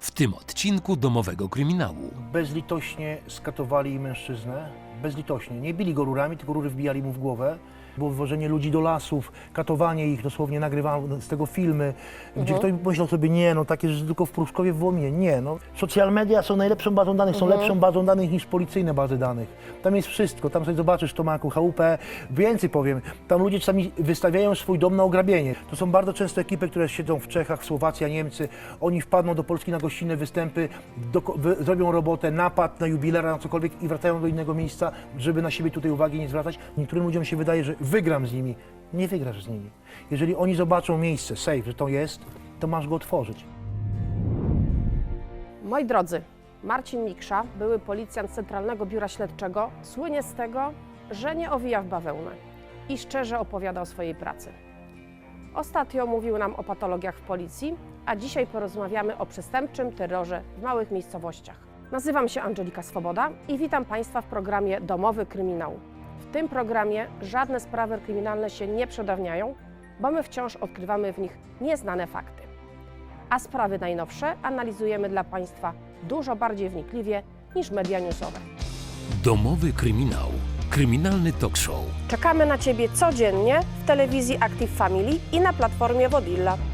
W tym odcinku domowego kryminału Bezlitośnie skatowali mężczyznę. Bezlitośnie. Nie bili go rurami, tylko rury wbijali mu w głowę. Było wywożenie ludzi do lasów, katowanie ich, dosłownie nagrywano z tego filmy, gdzie ktoś myślał sobie, nie, no takie rzeczy tylko w Pruszkowie w Wołominie. Nie, no. Social media są najlepszą bazą danych, są lepszą bazą danych niż policyjne bazy danych. Tam jest wszystko, tam sobie zobaczysz to maku, chałupę, więcej powiem. Tam ludzie czasami wystawiają swój dom na ograbienie. To są bardzo często ekipy, które siedzą w Czechach, Słowacja, Niemcy. Oni wpadną do Polski na gościnne występy, doko- wy, zrobią robotę, napad na jubilera, na cokolwiek i wracają do innego miejsca, żeby na siebie tutaj uwagi nie zwracać. Niektórym ludziom się wydaje, że wygram z nimi. Nie wygrasz z nimi. Jeżeli oni zobaczą miejsce, safe, że to jest, to masz go otworzyć. Moi drodzy, Marcin Miksza, były policjant Centralnego Biura Śledczego, słynie z tego, że nie owija w bawełnę i szczerze opowiada o swojej pracy. Ostatnio mówił nam o patologiach w policji, a dzisiaj porozmawiamy o przestępczym terrorze w małych miejscowościach. Nazywam się Angelika Swoboda i witam Państwa w programie Domowy Kryminał. W tym programie żadne sprawy kryminalne się nie przedawniają, bo my wciąż odkrywamy w nich nieznane fakty a sprawy najnowsze analizujemy dla Państwa dużo bardziej wnikliwie niż media newsowe. domowy kryminał, kryminalny talk show. Czekamy na Ciebie codziennie w telewizji Active Family i na platformie Wodilla.